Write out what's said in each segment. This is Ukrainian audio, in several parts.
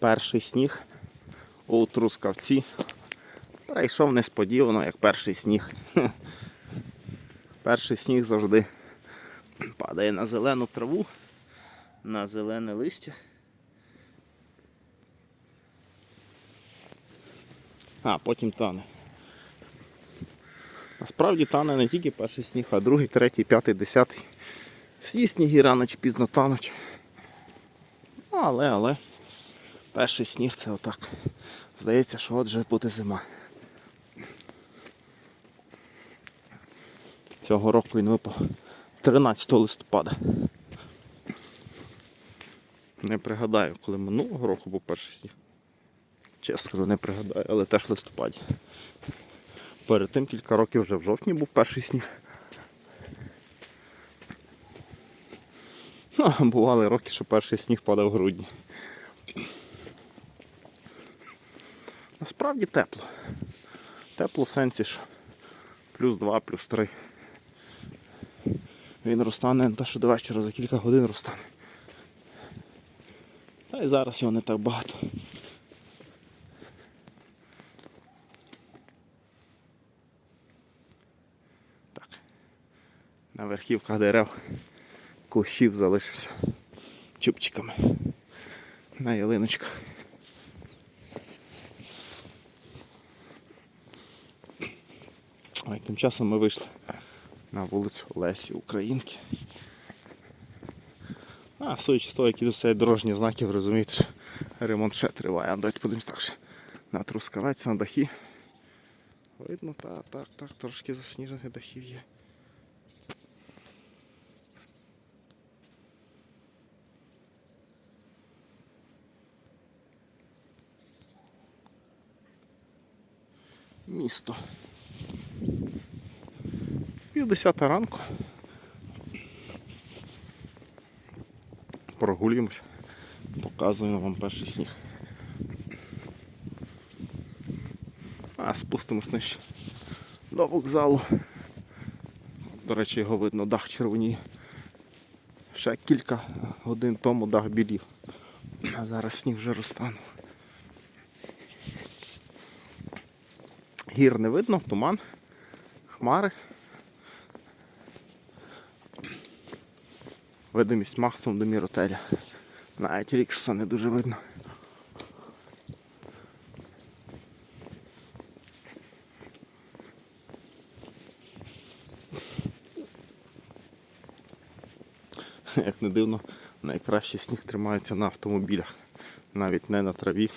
Перший сніг у Трускавці. Прийшов несподівано, як перший сніг. Перший сніг завжди падає на зелену траву, на зелене листя. А, потім тане. Насправді тане не тільки перший сніг, а другий, третій, п'ятий, десятий. Всі сніги рано чи пізно тануть. Ну, але, але, перший сніг це отак. Здається, що от вже буде зима. Цього року він випав 13 листопада. Не пригадаю, коли минулого року був перший сніг. Чесно не пригадаю, але теж в листопаді. Перед тим кілька років вже в жовтні був перший сніг. Ну, бували роки, що перший сніг падав в грудні. Насправді тепло. Тепло в сенсі, що плюс 2, плюс 3. Він розтане не те, що до вечора за кілька годин розтане. Та й зараз його не так багато. Так. На верхівках дерев кущів залишився чубчиками на ялиночках. Тим часом ми вийшли на вулицю Лесі Українки. А, судячи з того, які тут стоять дорожні знаки, ви розумієте, що ремонт ще триває. Давайте подивимось так ще на трускавець, на дахи. Видно, так, так, так, трошки засніжених дахів є. Місто. Пів десята ранку. Прогулюємося. Показуємо вам перший сніг. А спустимось нижче до вокзалу. До речі, його видно, дах червоніє. Ще кілька годин тому дах білів. А зараз сніг вже розтанув. Гір не видно, туман, хмари. Видимість максимум до міротеля. Навіть Рікса не дуже видно. Як не дивно, найкращий сніг тримається на автомобілях. Навіть не на траві,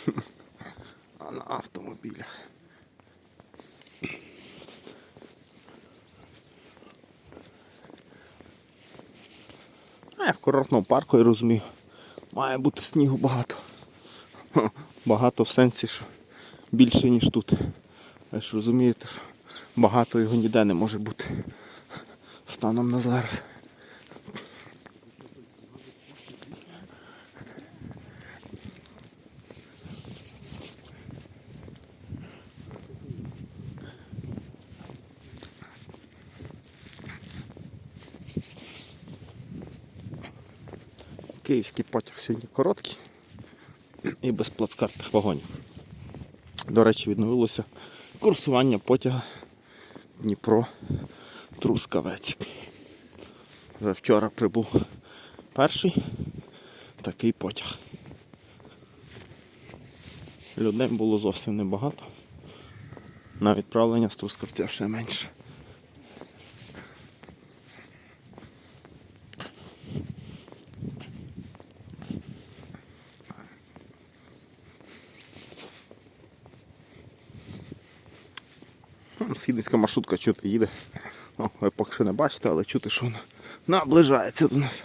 а на автомобілях. А я в курортному парку я розумію. Має бути снігу багато. Багато в сенсі, що більше, ніж тут. Ви ж розумієте, що багато його ніде не може бути станом на зараз. Київський потяг сьогодні короткий і без плацкартних вагонів. До речі, відновилося курсування потяга Дніпро Трускавець. Вже вчора прибув перший такий потяг. Людей було зовсім небагато. На відправлення з Трускавця ще менше. Східницька маршрутка чути їде. Ну, ви поки що не бачите, але чути, що вона наближається до нас.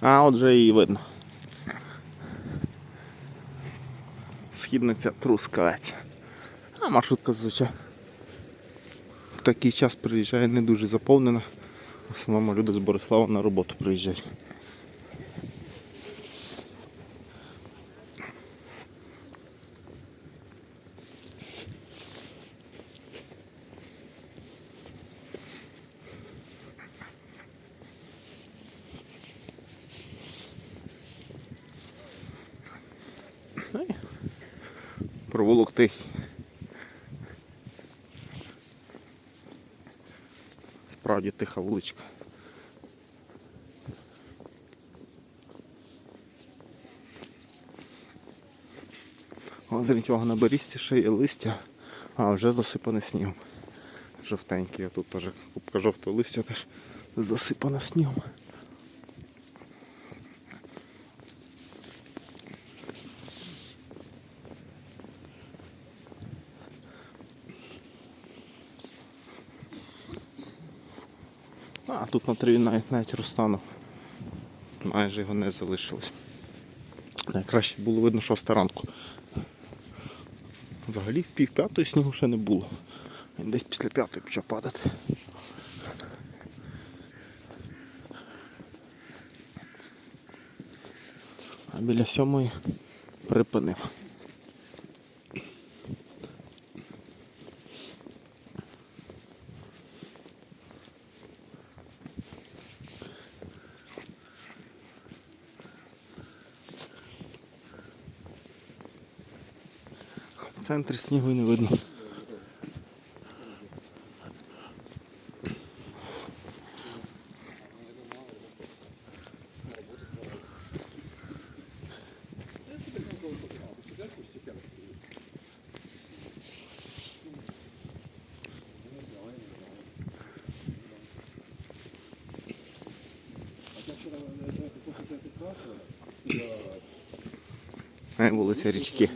А от вже її видно. Східниця Трускавець. А маршрутка зазвичай в такий час приїжджає не дуже заповнена. В основному люди з Борислава на роботу приїжджають. Провулок тихий. Справді тиха вуличка. О, зверніть увагу на берізці ще є листя, а вже засипане снігом. Жовтенький, а тут теж купка жовтого листя теж засипана снігом. А, тут на траві навіть, навіть розтанув. Майже його не залишилось. Найкраще було видно шоста ранку. Взагалі в пів п'ятої снігу ще не було. Він десь після п'ятої почав падати. А біля сьомої припинив. Центрі снігу і не видно. Е, Вулиця річки.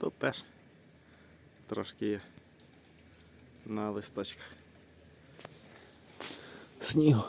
Тут теж трошки є на листочках. Снігу.